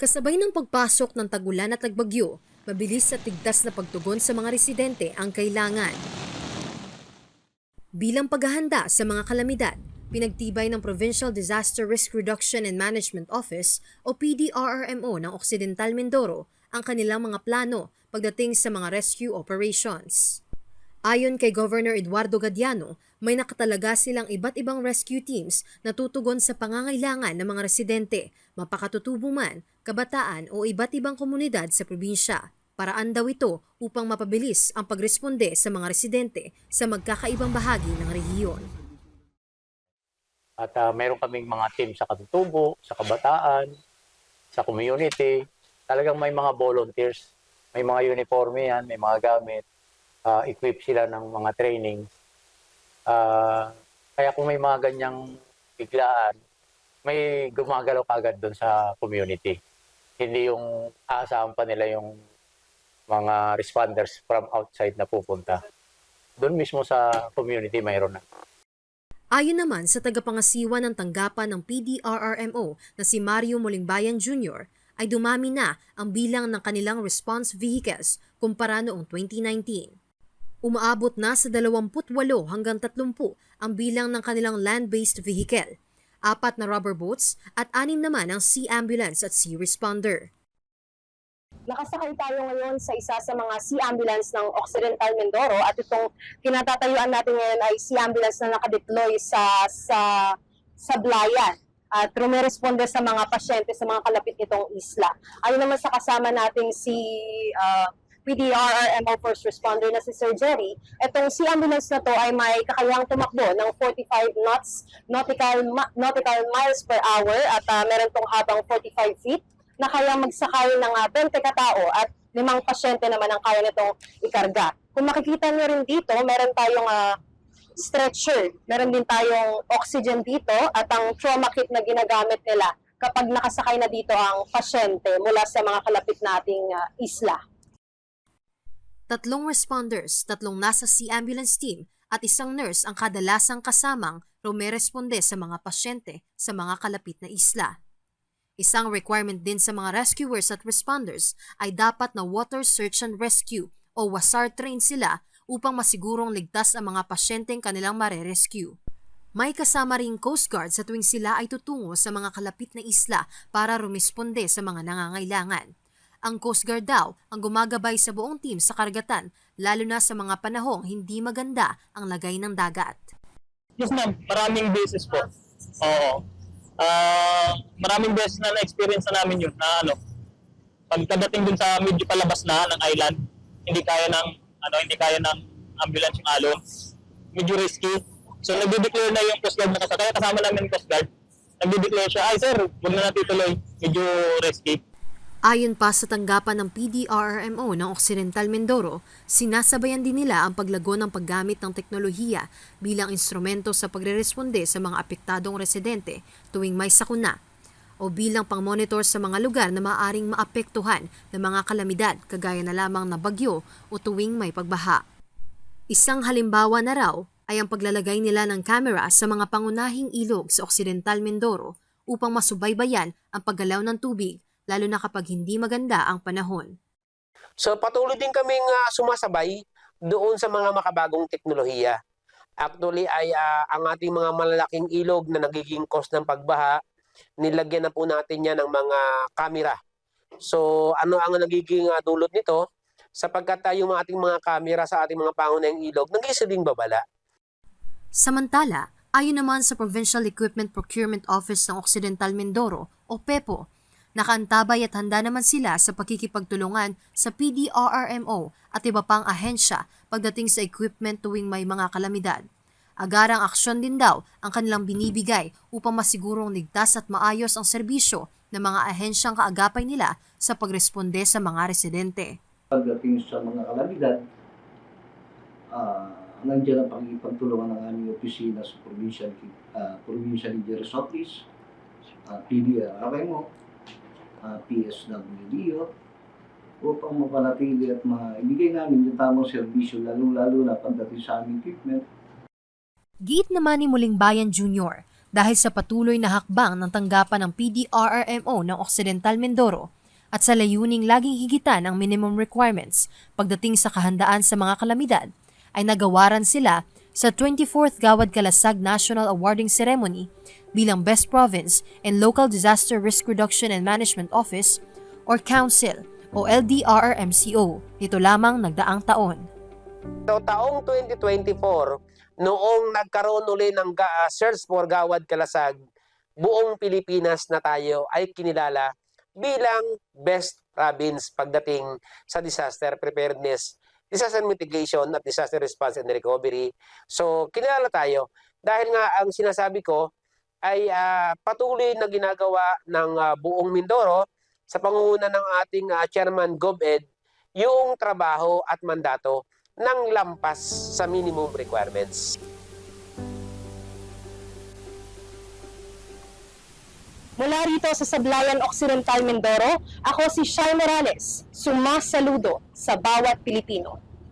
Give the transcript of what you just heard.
Kasabay ng pagpasok ng tagulan at tagbagyo, mabilis at tigtas na pagtugon sa mga residente ang kailangan. Bilang paghahanda sa mga kalamidad, pinagtibay ng Provincial Disaster Risk Reduction and Management Office o PDRRMO ng Occidental Mindoro ang kanilang mga plano pagdating sa mga rescue operations. Ayon kay Governor Eduardo Gadiano, may nakatalaga silang iba't ibang rescue teams na tutugon sa pangangailangan ng mga residente, mapakatutubo man, kabataan o iba't ibang komunidad sa probinsya. Paraan daw ito upang mapabilis ang pagresponde sa mga residente sa magkakaibang bahagi ng rehiyon. At ah, meron kaming mga team sa katutubo, sa kabataan, sa community. Talagang may mga volunteers. May mga uniforme yan, may mga gamit. Ah, equip sila ng mga trainings. Ah, kaya kung may mga ganyang biglaan, may gumagalaw kagad doon sa community. Hindi yung aasahan pa nila yung mga responders from outside na pupunta. Doon mismo sa community mayroon na. Ayon naman sa tagapangasiwa ng tanggapan ng PDRRMO na si Mario Molingbayan Jr., ay dumami na ang bilang ng kanilang response vehicles kumpara noong 2019. Umaabot na sa 28 hanggang 30 ang bilang ng kanilang land-based vehicle, apat na rubber boats at anim naman ang sea ambulance at sea responder. Nakasakay tayo ngayon sa isa sa mga sea ambulance ng Occidental Mindoro at itong kinatatayuan natin ngayon ay sea ambulance na nakadeploy sa sa sa Blayan at rumeresponde sa mga pasyente sa mga kalapit nitong isla. Ayon naman sa kasama nating si uh, PDRRMO first responder na si Sir Jerry, itong sea ambulance na to ay may kakayahang tumakbo ng 45 knots nautical nautical miles per hour at uh, meron tong habang 45 feet na kaya magsakay ng uh, 20 katao at limang pasyente naman ang kaya nitong ikarga. Kung makikita niyo rin dito, meron tayong ah, stretcher, meron din tayong oxygen dito at ang trauma kit na ginagamit nila kapag nakasakay na dito ang pasyente mula sa mga kalapit nating ah, isla. Tatlong responders, tatlong nasa sea ambulance team at isang nurse ang kadalasang kasamang rumeresponde sa mga pasyente sa mga kalapit na isla. Isang requirement din sa mga rescuers at responders ay dapat na water search and rescue o WASAR trained sila upang masigurong ligtas ang mga pasyenteng kanilang mare-rescue. May kasama ring Coast Guard sa tuwing sila ay tutungo sa mga kalapit na isla para rumisponde sa mga nangangailangan. Ang Coast Guard daw ang gumagabay sa buong team sa karagatan lalo na sa mga panahong hindi maganda ang lagay ng dagat. Yes ma'am, maraming beses po. Oo. Ah, maraming beses na na-experience na namin yun na ano, pagkadating dun sa medyo palabas na ng island, hindi kaya ng ano, hindi kaya ng ambulance yung alon. Medyo risky. So nagde-declare na yung Coast Guard na kasama. Kaya kasama namin Coast Guard. Nagde-declare siya, ay sir, huwag na natin tuloy. Medyo risky. Ayon pa sa tanggapan ng PDRRMO ng Occidental Mindoro, sinasabayan din nila ang paglago ng paggamit ng teknolohiya bilang instrumento sa pagreresponde sa mga apektadong residente tuwing may sakuna o bilang pang-monitor sa mga lugar na maaring maapektuhan ng mga kalamidad kagaya na lamang na bagyo o tuwing may pagbaha. Isang halimbawa na raw ay ang paglalagay nila ng kamera sa mga pangunahing ilog sa Occidental Mindoro upang masubaybayan ang paggalaw ng tubig lalo na kapag hindi maganda ang panahon. So patuloy din kaming ah, sumasabay doon sa mga makabagong teknolohiya. Actually ay ah, ang ating mga malalaking ilog na nagiging cause ng pagbaha, nilagyan na po natin yan ng mga kamera. So ano ang nagiging ah, dulot nito? Sapagkat tayo yung ating mga kamera sa ating mga pangunahing ilog, nag-iisa babala. Samantala, ayon naman sa Provincial Equipment Procurement Office ng Occidental Mindoro o PEPO, nakaantabay at handa naman sila sa pakikipagtulungan sa PDRRMO at iba pang ahensya pagdating sa equipment tuwing may mga kalamidad. Agarang aksyon din daw ang kanilang binibigay upang masigurong ligtas at maayos ang serbisyo ng mga ahensyang kaagapay nila sa pagresponde sa mga residente. pagdating sa mga kalamidad, ah nandiyan ang pakikipagtulungan ng aming opisina sa Provincial, uh, Provincial Leader's Office, uh, PDRMO, uh, PSWDO, upang mapanatili at maibigay namin yung tamang serbisyo, lalo-lalo na pagdating sa aming equipment, Giit naman ni Muling Bayan Jr. dahil sa patuloy na hakbang ng tanggapan ng PDRRMO ng Occidental Mindoro at sa layuning laging higitan ang minimum requirements pagdating sa kahandaan sa mga kalamidad, ay nagawaran sila sa 24th Gawad Kalasag National Awarding Ceremony bilang Best Province and Local Disaster Risk Reduction and Management Office or Council o LDRRMCO nito lamang nagdaang taon. So taong 2024, noong nagkaroon uli ng ah, Search for Gawad Kalasag, buong Pilipinas na tayo ay kinilala bilang best province pagdating sa disaster preparedness, disaster mitigation at disaster response and recovery. So kinilala tayo dahil nga ang sinasabi ko ay ah, patuloy na ginagawa ng ah, buong Mindoro sa pangunguna ng ating ah, Chairman GovEd yung trabaho at mandato ng lampas sa minimum requirements. Mula rito sa Sablayan Occidental Mindoro, ako si Shai Morales, sumasaludo sa bawat Pilipino.